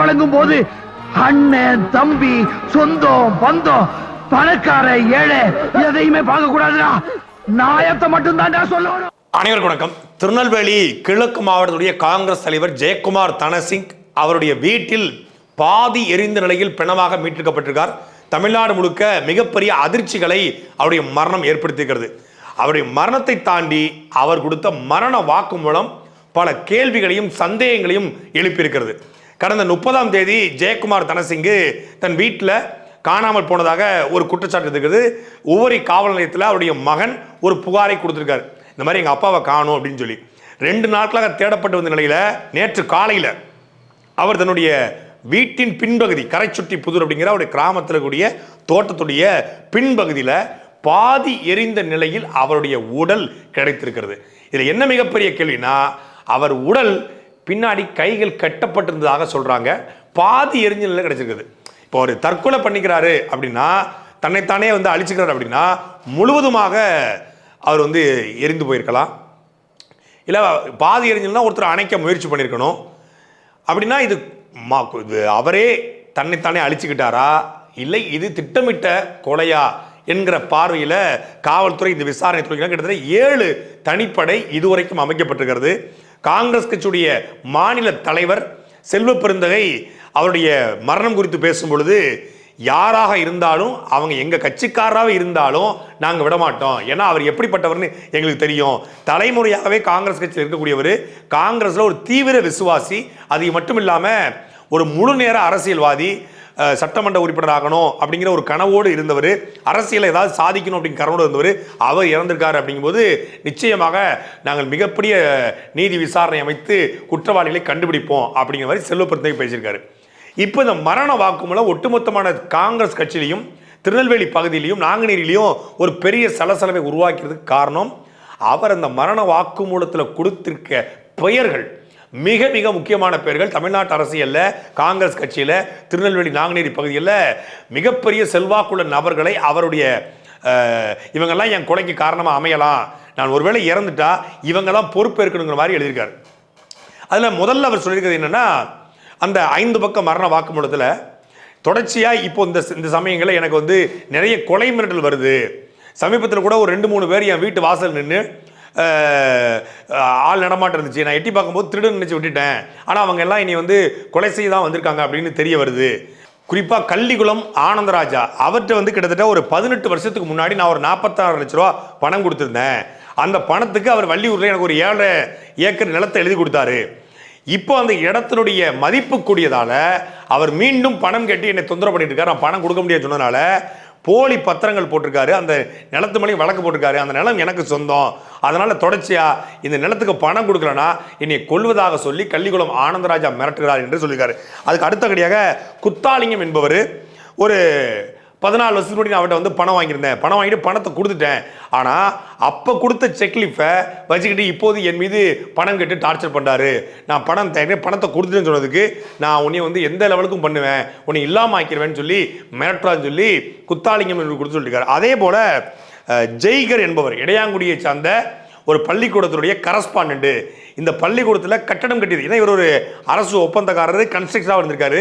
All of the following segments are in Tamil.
வழங்கும் போது அண்ணன் தம்பி சொந்தம் பந்தம் பணக்கார ஏழை எதையுமே பார்க்க கூடாதுடா நாயத்தை மட்டும் தான் சொல்லணும். அனைவருக்கும் வணக்கம். திருநெல்வேலி கிழக்கு மாவட்டத்துடைய காங்கிரஸ் தலைவர் ஜெயக்குமார் தனசிங் அவருடைய வீட்டில் பாதி எரிந்த நிலையில் பிணமாக மீட்டெடுக்கப்பட்டிருக்கார். தமிழ்நாடு முழுக்க மிகப்பெரிய அதிர்ச்சிகளை அவருடைய மரணம் ஏற்படுத்தியிருக்கிறது. அவருடைய மரணத்தை தாண்டி அவர் கொடுத்த மரண வாக்குமூலம் பல கேள்விகளையும் சந்தேகங்களையும் எழுப்பியிருக்கிறது. கடந்த முப்பதாம் தேதி ஜெயக்குமார் தனசிங்கு தன் வீட்டில் காணாமல் போனதாக ஒரு குற்றச்சாட்டு இருக்கிறது ஒவ்வொரு காவல் நிலையத்தில் அவருடைய மகன் ஒரு புகாரை கொடுத்துருக்காரு. இந்த மாதிரி எங்கள் அப்பாவை காணும் அப்படின்னு சொல்லி. ரெண்டு நாட்களாக தேடப்பட்டு வந்த நிலையில் நேற்று காலையில் அவர் தன்னுடைய வீட்டின் பின்பகுதி கரைச்சுட்டி புதூர் அப்படிங்கிற அவருடைய கிராமத்தில் கூடிய தோட்டத்துடைய பின்பகுதியில் பாதி எரிந்த நிலையில் அவருடைய உடல் கிடைத்திருக்கிறது. இதில் என்ன மிகப்பெரிய கேள்வினா அவர் உடல் பின்னாடி கைகள் கட்டப்பட்டிருந்ததாக சொல்கிறாங்க பாதி எரிஞ்ச நிலை கிடச்சிருக்குது. இப்போ அவர் தற்கொலை பண்ணிக்கிறாரு அப்படின்னா தன்னைத்தானே வந்து அழிச்சுக்கிறார் அப்படின்னா முழுவதுமாக அவர் வந்து எரிந்து போயிருக்கலாம். இல்லை பாதி எரிஞ்சல்னா ஒருத்தர் அணைக்க முயற்சி பண்ணியிருக்கணும் அப்படின்னா இது மா இது அவரே தன்னைத்தானே அழிச்சுக்கிட்டாரா? இல்லை இது திட்டமிட்ட கொலையா என்கிற பார்வையில் காவல்துறை இந்த விசாரணை துறைகள் கிட்டத்தட்ட ஏழு தனிப்படை இதுவரைக்கும் அமைக்கப்பட்டிருக்கிறது. காங்கிரஸ் கட்சியுடைய மாநில தலைவர் செல்வ பெருந்தகை அவருடைய மரணம் குறித்து பேசும் பொழுது யாராக இருந்தாலும் அவங்க எங்க கட்சிக்காரராக இருந்தாலும் நாங்கள் விட மாட்டோம் ஏன்னா அவர் எப்படிப்பட்டவர்னு எங்களுக்கு தெரியும். தலைமுறையாகவே காங்கிரஸ் கட்சியில் இருக்கக்கூடியவர் காங்கிரஸ்ல ஒரு தீவிர விசுவாசி அது மட்டும் இல்லாமல் ஒரு முழு நேர அரசியல்வாதி சட்டமன்ற உறுப்பினர் ஆகணும் அப்படிங்கிற ஒரு கனவோடு இருந்தவர். அரசியலை ஏதாவது சாதிக்கணும் அப்படிங்கிற கனவோடு இருந்தவர். அவர் இறந்திருக்காரு அப்படிங்கும்போது நிச்சயமாக நாங்கள் மிகப்பெரிய நீதி விசாரணை அமைத்து குற்றவாளிகளை கண்டுபிடிப்போம் அப்படிங்கிற மாதிரி செல்வப்பெருந்தகை பேசியிருக்காரு. இப்போ இந்த மரண வாக்குமூலம் ஒட்டுமொத்தமான காங்கிரஸ் கட்சியிலையும் திருநெல்வேலி பகுதியிலையும் நாங்குநேரிலையும் ஒரு பெரிய சலசலவை உருவாக்கிறதுக்கு காரணம் அவர் அந்த மரண வாக்குமூலத்தில் கொடுத்திருக்க பெயர்கள் மிக மிக முக்கியமான பெயர்கள் தமிழ்நாட்டு அரசியலில் காங்கிரஸ் கட்சியில் திருநெல்வேலி நாங்குநேரி பகுதியில் மிகப்பெரிய செல்வாக்குள்ள நபர்களை அவருடைய இவங்கெல்லாம் என் கொலைக்கு காரணமாக அமையலாம். நான் ஒருவேளை இறந்துட்டா இவங்கெல்லாம் பொறுப்பேற்கணுங்கிற மாதிரி எழுதியிருக்காரு. அதில் முதல்ல அவர் சொல்லியிருக்கிறது என்னென்னா அந்த ஐந்து பக்கம் மரண வாக்குமூலத்தில் தொடர்ச்சியாக இப்போ இந்த இந்த சமயங்களில் எனக்கு வந்து நிறைய கொலை மிரட்டல் வருது. சமீபத்தில் கூட ஒரு ரெண்டு மூணு பேர் என் வீட்டு வாசல் நின்று ஆள் நடமாட்டம் இருந்துச்சு. நான் எட்டி பார்க்கும்போது திருடன் நினச்சி விட்டுட்டேன். ஆனால் அவங்க எல்லாம் இனி வந்து கொலை செய்ய தான் வந்திருக்காங்க அப்படின்னு தெரிய வருது. குறிப்பாக கள்ளிக்குளம் ஆனந்தராஜா அவர்கிட்ட வந்து கிட்டத்தட்ட ஒரு பதினெட்டு வருஷத்துக்கு முன்னாடி நான் ஒரு நாற்பத்தாறு லட்ச ரூபா பணம் கொடுத்துருந்தேன். அந்த பணத்துக்கு அவர் வள்ளியூரில் எனக்கு ஒரு ஏழரை ஏக்கர் நிலத்தை எழுதி கொடுத்தாரு. இப்போ அந்த இடத்தினுடைய மதிப்பு கூடியதால் அவர் மீண்டும் பணம் கட்டி என்னை தொந்தரவு பண்ணிட்டு இருக்கார். நான் பணம் கொடுக்க முடியாது சொன்னனால போலி பத்திரங்கள் போட்டிருக்காரு. அந்த நிலத்து மேலேயும் வழக்கு போட்டிருக்காரு. அந்த நிலம் எனக்கு சொந்தம். அதனால் தொடர்ச்சியாக இந்த நிலத்துக்கு பணம் கொடுக்கலனா என்னை கொள்வதாக சொல்லி கள்ளிக்குளம் ஆனந்தராஜா மிரட்டுகிறார் என்று சொல்லியிருக்காரு. அதுக்கு அடுத்தபடியாக குத்தாலிங்கம் என்பவர் ஒரு பதினாலு வருஷத்துக்கு முன்னாடி நான் அவர்கிட்ட வந்து பணம் வாங்கியிருந்தேன். பணம் வாங்கிட்டு பணத்தை கொடுத்துட்டேன். ஆனால் அப்போ கொடுத்த செக்லிஃபை வச்சுக்கிட்டு இப்போது என் மீது பணம் கேட்டு டார்ச்சர் பண்ணுறாரு நான் பணம் தேங்க பணத்தை கொடுத்துட்டேன்னு சொன்னதுக்கு நான் உன்னை வந்து எந்த லெவலுக்கும் பண்ணுவேன். உன்னை இல்லாமல் ஆக்கிடுவேன்னு சொல்லி மிரட்டுறான்னு சொல்லி குத்தாலிங்கம் என்று கொடுத்து சொல்லியிருக்காரு. அதே போல் ஜெய்கர் என்பவர் இடையாங்குடியை சார்ந்த ஒரு பள்ளிக்கூடத்தினுடைய கரஸ்பாண்டன்ட் இந்த பள்ளிக்கூடத்தில் கட்டடம் கட்டியது. ஏன்னா இவர் ஒரு அரசு ஒப்பந்தக்காரர் கன்ஸ்ட்ரக்ஷனாக இருந்திருக்காரு.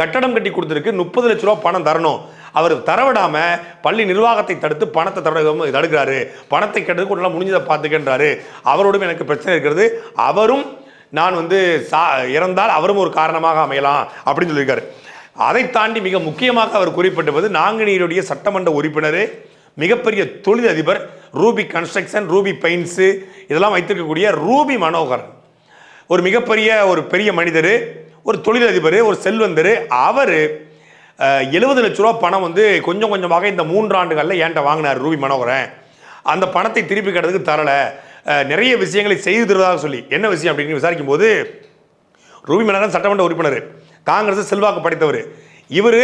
கட்டடம் கட்டி கொடுத்துருக்கு முப்பது லட்ச ரூபா பணம் தரணும். அவர் தரவிடாமல் பள்ளி நிர்வாகத்தை தடுத்து பணத்தை தட தடுக்கிறாரு. பணத்தை கெட்டது கொண்டு முடிஞ்சதை பார்த்துக்கின்றாரு. அவரோடும் எனக்கு பிரச்சனை இருக்கிறது. அவரும் நான் வந்து சா இறந்தால் அவரும் ஒரு காரணமாக அமையலாம் அப்படின்னு சொல்லியிருக்காரு. அதை தாண்டி மிக முக்கியமாக அவர் குறிப்பிட்டது நாங்குநீருடைய சட்டமன்ற உறுப்பினர் மிகப்பெரிய தொழிலதிபர் ரூபி கன்ஸ்ட்ரக்ஷன் ரூபி பெயிண்ட்ஸு இதெல்லாம் வைத்திருக்கக்கூடிய ரூபி மனோகரன். ஒரு மிகப்பெரிய ஒரு பெரிய மனிதர் ஒரு தொழிலதிபர் ஒரு செல்வந்தர். அவர் எழுபது லட்ச ரூபா பணம் வந்து கொஞ்சம் கொஞ்சமாக இந்த மூன்று ஆண்டுகளில் என்கிட்ட வாங்கினார் ரூபி மனோகரன். அந்த பணத்தை திருப்பி கட்டுறதுக்கு தரலை. நிறைய விஷயங்களை செய்து தருவதாக சொல்லி. என்ன விஷயம் அப்படின்னு விசாரிக்கும் போது ரூபி மனோகரன் சட்டமன்ற உறுப்பினர் காங்கிரஸ் செல்வாக்கு படைத்தவர். இவர்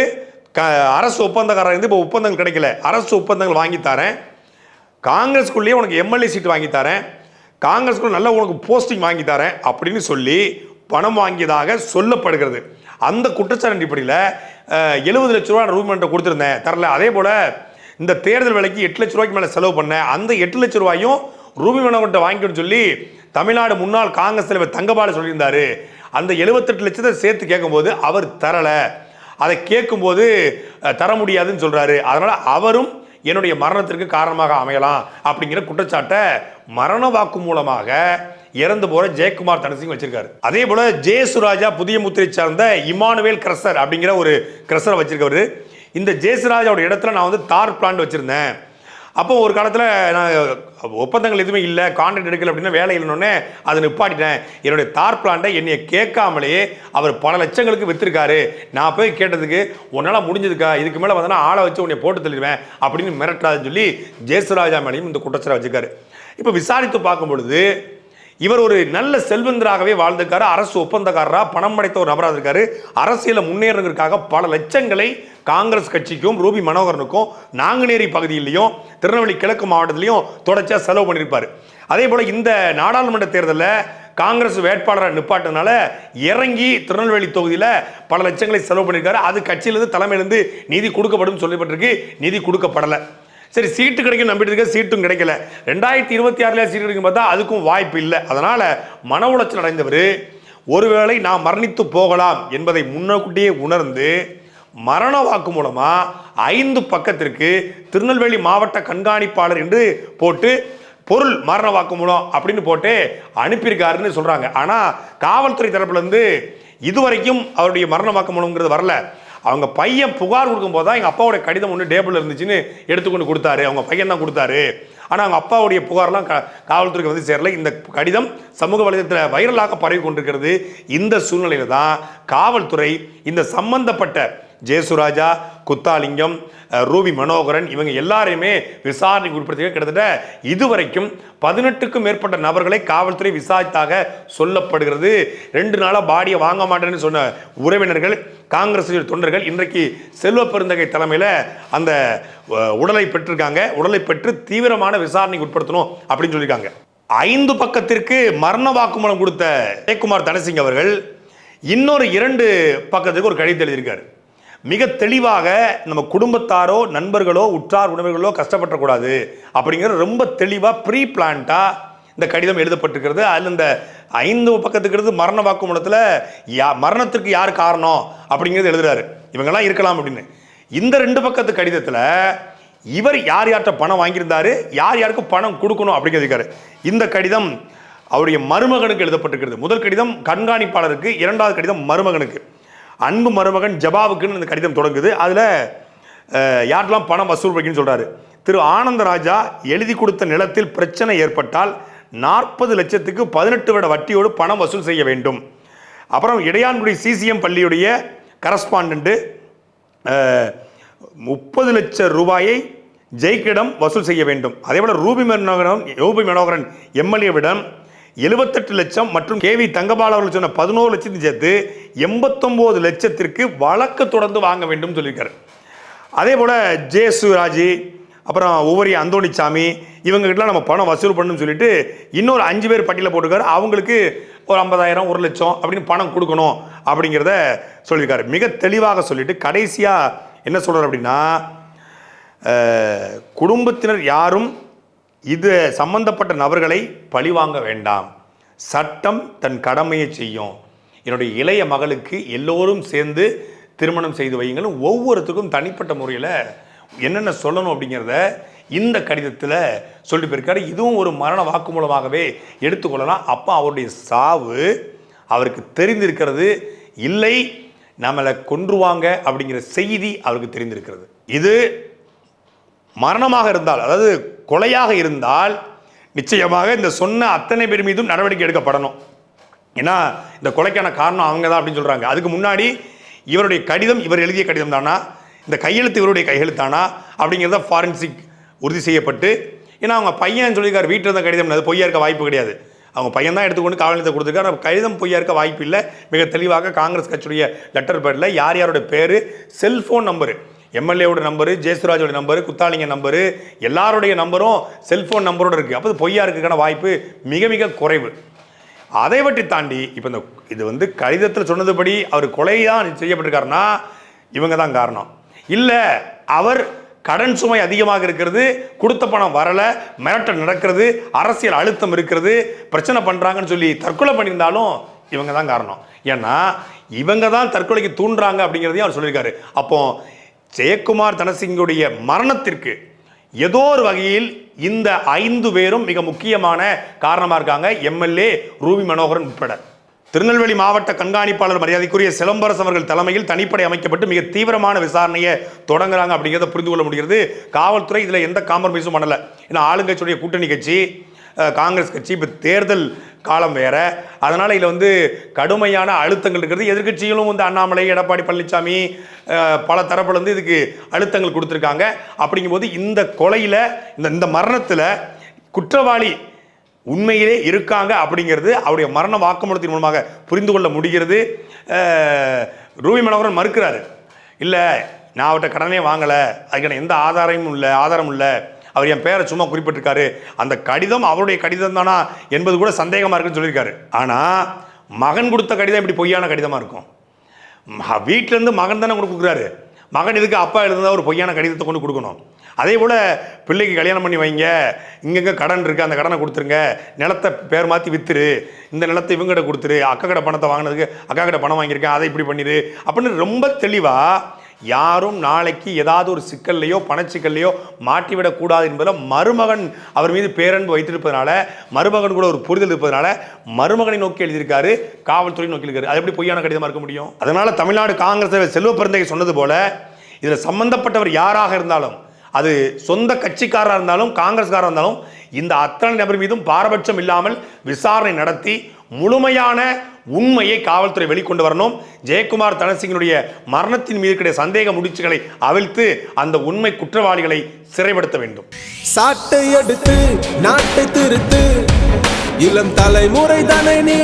க அரசு ஒப்பந்தக்காரர் இருந்து இப்போ ஒப்பந்தங்கள் கிடைக்கல. அரசு ஒப்பந்தங்கள் வாங்கி தரேன். காங்கிரஸ்குள்ளேயே உனக்கு எம்எல்ஏ சீட் வாங்கி தரேன். காங்கிரஸ்குள்ள நல்ல உனக்கு போஸ்டிங் வாங்கி தரேன் அப்படின்னு சொல்லி பணம் வாங்கியதாக சொல்லப்படுகிறது. அந்த குற்றச்சாட்டு அடிப்படையில் எழுபது லட்ச ரூபா ரூமெண்ட்டை கொடுத்துருந்தேன். தரல. அதே போல் இந்த தேர்தல் விலைக்கு எட்டு லட்ச ரூபாய்க்கு மேலே செலவு பண்ணேன் அந்த எட்டு லட்ச ரூபாயும் ரூபி மனவன்ட்ட வாங்கிக்கணும்னு சொல்லி தமிழ்நாடு முன்னாள் காங்கிரஸ் தலைவர் தங்கபாலு சொல்லியிருந்தாரு. அந்த எழுபத்தெட்டு லட்சத்தை சேர்த்து கேட்கும்போது அவர் தரலை. அதை கேட்கும்போது தர முடியாதுன்னு சொல்கிறாரு அதனால் அவரும் என்னுடைய மரணத்திற்கு காரணமாக அமையலாம் அப்படிங்கிற குற்றச்சாட்டை மரண வாக்கு மூலமாக இறந்து போற ஜெயக்குமார் தனசிங் வச்சிருக்காரு. அதே போல ஜெயசுராஜா புதிய முத்திரை சார்ந்த இமானுவேல் கிரசர் அப்படிங்கிற ஒரு கிரசரை வச்சிருக்கவர். இந்த ஜெயசுராஜாவோட இடத்துல நான் வந்து தார் பிளான்ட் வச்சிருந்தேன். அப்போ ஒரு காலத்தில் நான் ஒப்பந்தங்கள் எதுவுமே இல்லை கான்ட்ராக்ட் எடுக்கல அப்படின்னா வேலை இல்லைன்னொன்னே அதை நிப்பாட்டிட்டேன். என்னுடைய தார் பிளான்ட்டை என்னை கேட்காமலேயே அவர் பல லட்சங்களுக்கு விற்றுருக்காரு நான் போய் கேட்டதுக்கு உன்னால் முடிஞ்சதுக்கா? இதுக்கு மேலே வந்தனா ஆளை வச்சு உன்னை போட்டு தள்ளிடுவேன் அப்படின்னு மிரட்டாதுன்னு சொல்லி ஜெயசுராஜா மேலேயும் இந்த குற்றச்சாட்டை வச்சுருக்காரு. இப்போ விசாரித்து பார்க்கும் பொழுது இவர் ஒரு நல்ல செல்வந்தராகவே வாழ்ந்திருக்காரு. அரசு ஒப்பந்தக்காரராக பணம் படைத்த ஒரு நபராக இருக்காரு. அரசியல முன்னேறதுக்காக பல லட்சங்களை காங்கிரஸ் கட்சிக்கும் ரூபி மனோகரனுக்கும் நாங்குநேரி பகுதியிலையும் திருநெல்வேலி கிழக்கு மாவட்டத்திலையும் தொடர்ச்சியாக செலவு பண்ணியிருப்பார். அதே போல் இந்த நாடாளுமன்ற தேர்தலில் காங்கிரஸ் வேட்பாளராக நிப்பாட்டினால இறங்கி திருநெல்வேலி தொகுதியில் பல லட்சங்களை செலவு பண்ணியிருக்காரு. அது கட்சியிலிருந்து தலைமையிலிருந்து நிதி கொடுக்கப்படும் சொல்லப்பட்டிருக்கு. நிதி கொடுக்கப்படலை. சரி சீட்டு கிடைக்கும் நம்பிட்டு இருக்க சீட்டும் கிடைக்கல. ரெண்டாயிரத்தி இருபத்தி ஆறுல சீட்டு கிடைக்கும் பார்த்தா அதுக்கும் வாய்ப்பு இல்லை. அதனால மன உளைச்சல் அடைந்தவர் ஒருவேளை நான் மரணித்து போகலாம் என்பதை முன்னக்கூட்டியே உணர்ந்து மரண வாக்கு மூலமா ஐந்து பக்கத்திற்கு திருநெல்வேலி மாவட்ட கண்காணிப்பாளர் என்று போட்டு பொருள் மரண வாக்கு மூலம் அப்படின்னு போட்டு அனுப்பியிருக்காருன்னு சொல்றாங்க. ஆனா காவல்துறை தரப்புல இருந்து இதுவரைக்கும் அவருடைய மரண வாக்கு மூலம்ங்கிறது வரல. அவங்க பையன் புகார் கொடுக்கும்போது தான் எங்கள் அப்பாவுடைய கடிதம் ஒன்று டேபிள் இருந்துச்சுன்னு எடுத்துக்கொண்டு கொடுத்தாரு. அவங்க பையன் தான் கொடுத்தாரு. ஆனால் அவங்க அப்பாவுடைய புகார்லாம் க காவல்துறைக்கு வந்து சேரல. இந்த கடிதம் சமூக வலைதளத்தில் வைரலாக பரவி கொண்டிருக்கிறது. இந்த சூழ்நிலையில் தான் காவல்துறை இந்த சம்பந்தப்பட்ட ஜெயசுராஜா குத்தாலிங்கம் ரூபி மனோகரன் இவங்க எல்லாரையுமே விசாரணைக்கு உட்படுத்தி கிட்டத்தட்ட இதுவரைக்கும் பதினெட்டுக்கும் மேற்பட்ட நபர்களை காவல்துறை விசாரித்தாக சொல்லப்படுகிறது. ரெண்டு நாளாக பாடியை வாங்க மாட்டேன்னு சொன்ன உறவினர்கள் காங்கிரஸ் தொண்டர்கள் இன்றைக்கு செல்வ பெருந்தகை தலைமையில் அந்த உடலை பெற்றிருக்காங்க. உடலை பெற்று தீவிரமான விசாரணைக்கு உட்படுத்தணும் அப்படின்னு சொல்லியிருக்காங்க. ஐந்து பக்கத்திற்கு மரண வாக்குமூலம் கொடுத்த ஜெயக்குமார் தனசிங் அவர்கள் இன்னொரு இரண்டு பக்கத்துக்கு ஒரு கடிதம் எழுதியிருக்காரு. மிக தெளிவாக நம்ம குடும்பத்தாரோ நண்பர்களோ உற்றார் உணவுகளோ கஷ்டப்படக்கூடாது. அப்படிங்கிற ரொம்ப தெளிவாக ப்ரீ பிளான்ட்டாக இந்த கடிதம் எழுதப்பட்டிருக்கிறது. அதில் இந்த ஐந்து பக்கத்துக்கிறது மரண வாக்குமூலத்தில் யா மரணத்திற்கு யார் காரணம் அப்படிங்கிறது எழுதுறாரு. இவங்கெல்லாம் இருக்கலாம் அப்படின்னு. இந்த ரெண்டு பக்கத்து கடிதத்தில் இவர் யார் யார்கிட்ட பணம் வாங்கியிருந்தாரு யார் யாருக்கு பணம் கொடுக்கணும் அப்படிங்கிறது இந்த கடிதம் அவருடைய மருமகனுக்கு எழுதப்பட்டிருக்கிறது. முதல் கடிதம் கண்காணிப்பாளருக்கு இரண்டாவது கடிதம் மருமகனுக்கு. அன்பு மருமகன் ஜபாவுக்குன்னு இந்த கடிதம் தொடங்குது. அதில் யாரெல்லாம் பணம் வசூல் வைக்கணும்னு சொல்கிறாரு திரு ஆனந்தராஜா எழுதி கொடுத்த நிலத்தில் பிரச்சனை ஏற்பட்டால் நாற்பது லட்சத்துக்கு பதினெட்டு விட வட்டியோடு பணம் வசூல் செய்ய வேண்டும். அப்புறம் இடையான்குடி சிசிஎம் பள்ளியுடைய கரஸ்பாண்டு முப்பது லட்சம் ரூபாயை ஜெய்கிடம் வசூல் செய்ய வேண்டும். அதே போல் ரூபி மனோகரன் யோபி மனோகரன் எம்எல்ஏவிடம் எழுபத்தெட்டு லட்சம் மற்றும் கே வி தங்கபால் அவர்கள் சொன்ன பதினோரு லட்சத்தையும் சேர்த்து எண்பத்தொம்போது லட்சத்திற்கு வழக்கு தொடர்ந்து வாங்க வேண்டும் சொல்லியிருக்காரு. அதே போல் ஜே சுராஜி அப்புறம் ஒவ்வொரு அந்தோணிச்சாமி இவங்ககிட்டலாம் நம்ம பணம் வசூல் பண்ணணும்னு சொல்லிட்டு இன்னொரு அஞ்சு பேர் பட்டியலில் போட்டிருக்காரு. அவங்களுக்கு ஒரு ஐம்பதாயிரம் ஒரு லட்சம் அப்படின்னு பணம் கொடுக்கணும் அப்படிங்கிறத சொல்லியிருக்காரு. மிக தெளிவாக சொல்லிட்டு கடைசியாக என்ன சொல்கிறார் அப்படின்னா குடும்பத்தினர் யாரும் இது சம்பந்தப்பட்ட நபர்களை பழிவாங்க வேண்டாம். சட்டம் தன் கடமையை செய்யும். என்னுடைய இளைய மகளுக்கு எல்லோரும் சேர்ந்து திருமணம் செய்து வையுங்கள். ஒவ்வொருத்துக்கும் தனிப்பட்ட முறையில் என்னென்ன சொல்லணும் அப்படிங்கிறத இந்த கடிதத்தில் சொல்லி போயிருக்காரு. இதுவும் ஒரு மரண வாக்குமூலமாகவே எடுத்துக்கொள்ளலாம் அப்போ அவருடைய சாவு அவருக்கு தெரிந்திருக்கிறது. இல்லை நம்மளை கொன்றுவாங்க அப்படிங்கிற செய்தி அவருக்கு தெரிந்திருக்கிறது. இது மரணமாக இருந்தால் அதாவது கொலையாக இருந்தால் நிச்சயமாக இந்த சொன்ன அத்தனை பேர் மீதும் நடவடிக்கை எடுக்கப்படணும். ஏன்னா இந்த கொலைக்கான காரணம் அவங்க தான் அப்படின்னு சொல்கிறாங்க அதுக்கு முன்னாடி இவருடைய கடிதம் இவர் எழுதிய கடிதம் தானா இந்த கையெழுத்து இவருடைய கையெழுத்தானா? அப்படிங்கிறத ஃபாரன்சிக் உறுதி செய்யப்பட்டு ஏன்னா அவங்க பையன் சொல்லியிருக்காரு வீட்டில் இருந்த கடிதம் அது பொய்யா இருக்க வாய்ப்பு கிடையாது. அவங்க பையன் தான் எடுத்துக்கொண்டு காவல் நிலையத்தை கொடுத்துருக்காரு. கடிதம் பொய்யா இருக்க வாய்ப்பு இல்லை. மிக தெளிவாக காங்கிரஸ் கட்சியுடைய லெட்டர் பேரில் யார் யாரோட பேர்? செல்ஃபோன் நம்பரு எம்எல்ஏவோட நம்பரு ஜெயசுராஜோட நம்பரு குத்தாலிங்க நம்பரு எல்லாருடைய நம்பரும் செல்ஃபோன் நம்பரோடு இருக்குது அப்போ பொய்யா இருக்கிறதுக்கான வாய்ப்பு மிக மிக குறைவு. அதை பற்றி தாண்டி இப்போ இந்த இது வந்து கடிதத்தில் சொன்னதுபடி அவர் கொலை தான் செய்யப்பட்டிருக்காருன்னா இவங்க தான் காரணம். இல்லை அவர் கடன் சுமை அதிகமாக இருக்கிறது கொடுத்த பணம் வரல மிரட்டல் நடக்கிறது அரசியல் அழுத்தம் இருக்கிறது பிரச்சனை பண்ணுறாங்கன்னு சொல்லி தற்கொலை பண்ணியிருந்தாலும் இவங்க தான் காரணம். ஏன்னா இவங்க தான் தற்கொலைக்கு தூண்டுறாங்க அப்படிங்கிறதையும் அவர் சொல்லியிருக்காரு. அப்போ ஜெயக்குமார் தனசிங்குடைய மரணத்திற்கு ஏதோ ஒரு வகையில் இந்த ஐந்து பேரும் மிக முக்கியமான காரணமாக இருக்காங்க. எம்எல்ஏ ரூபி மனோகரன் உட்பட. திருநெல்வேலி மாவட்ட கண்காணிப்பாளர் மரியாதைக்குரிய சிலம்பரசு அவர்கள் தலைமையில் தனிப்படை அமைக்கப்பட்டு மிக தீவிரமான விசாரணையை தொடங்குறாங்க அப்படிங்கிறத புரிந்து கொள்ள முடிகிறது. காவல்துறை இதில் எந்த காம்ப்ரமைஸும் பண்ணலை. ஏன்னா ஆளுங்கட்சியுடைய கூட்டணி கட்சி காங்கிரஸ் கட்சி இப்போ தேர்தல் காலம் வேற. அதனால் இதில் வந்து கடுமையான அழுத்தங்கள் இருக்கிறது எதிர்க்கட்சிகளும் வந்து அண்ணாமலை எடப்பாடி பழனிசாமி பல தரப்புலேருந்து இதுக்கு அழுத்தங்கள் கொடுத்துருக்காங்க. அப்படிங்கும்போது இந்த கொலையில் இந்த இந்த மரணத்தில் குற்றவாளி உண்மையிலே இருக்காங்க அப்படிங்கிறது அவருடைய மரண வாக்குமூலத்தின் மூலமாக புரிந்து கொள்ள முடிகிறது. ரூபி மனோகரன் மறுக்கிறாரு. இல்லை நான் அவர்கிட்ட கடனே வாங்கலை. அதுக்கான எந்த ஆதாரமும் இல்லை ஆதாரம் இல்லை. அவர் என் பேரை சும்மா குறிப்பிட்டிருக்காரு. அந்த கடிதம் அவருடைய கடிதம் தானா என்பது கூட சந்தேகமாக இருக்குன்னு சொல்லியிருக்காரு. ஆனால் மகன் கொடுத்த கடிதம் இப்படி பொய்யான கடிதமாக இருக்கும். ம- மகன் தானே கொண்டு கொடுக்குறாரு. மகன் இதுக்கு அப்பா எழுதுனா ஒரு பொய்யான கடிதத்தை கொண்டு கொடுக்கணும். அதே போல் பிள்ளைக்கு கல்யாணம் பண்ணி வைங்க. இங்கங்கே கடன் இருக்குது அந்த கடனை கொடுத்துருங்க. நிலத்தை பேர் மாற்றி வித்துரு. இந்த நிலத்தை இவங்ககிட்ட கொடுத்துரு. அக்கா கடை பணத்தை வாங்கினதுக்கு அக்கா கடை பணம் வாங்கியிருக்கேன். அதை இப்படி பண்ணிடு அப்படின்னு ரொம்ப தெளிவாக யாரும் நாளைக்கு ஏதாவது ஒரு சிக்கல்லையோ பணச்சிக்கல்லையோ மாட்டிவிடக்கூடாது என்பதில் மருமகன் அவர் மீது பேரன்பு வைத்திருப்பதனால மருமகன் கூட ஒரு புரிதல் இருப்பதனால மருமகனை நோக்கி எழுதியிருக்காரு காவல்துறை நோக்கி எழுதியிருக்காரு. அது எப்படி பொய்யான கடிதமாக இருக்க முடியும்? அதனால தமிழ்நாடு காங்கிரஸ் தலைவர் செல்வ பிறந்தகை சொன்னது போல இதில் சம்பந்தப்பட்டவர் யாராக இருந்தாலும் அது சொந்த கட்சிக்காரராக இருந்தாலும் காங்கிரஸ்காராக இருந்தாலும் இந்த அத்தனை நபர் மீதும் பாரபட்சம் இல்லாமல் விசாரணை நடத்தி முழுமையான உண்மையை காவல்துறை வெளிக்கொண்டு வரணும். ஜெயக்குமார் தனசிங்கனுடைய மரணத்தின் மீது கிடைய சந்தேக முடிச்சுகளை அவிழ்த்து அந்த உண்மை குற்றவாளிகளை சிறைப்படுத்த வேண்டும். சாட்டை எடுத்து நாட்டை திருத்து. இளம் தலைமுறை தானே நீ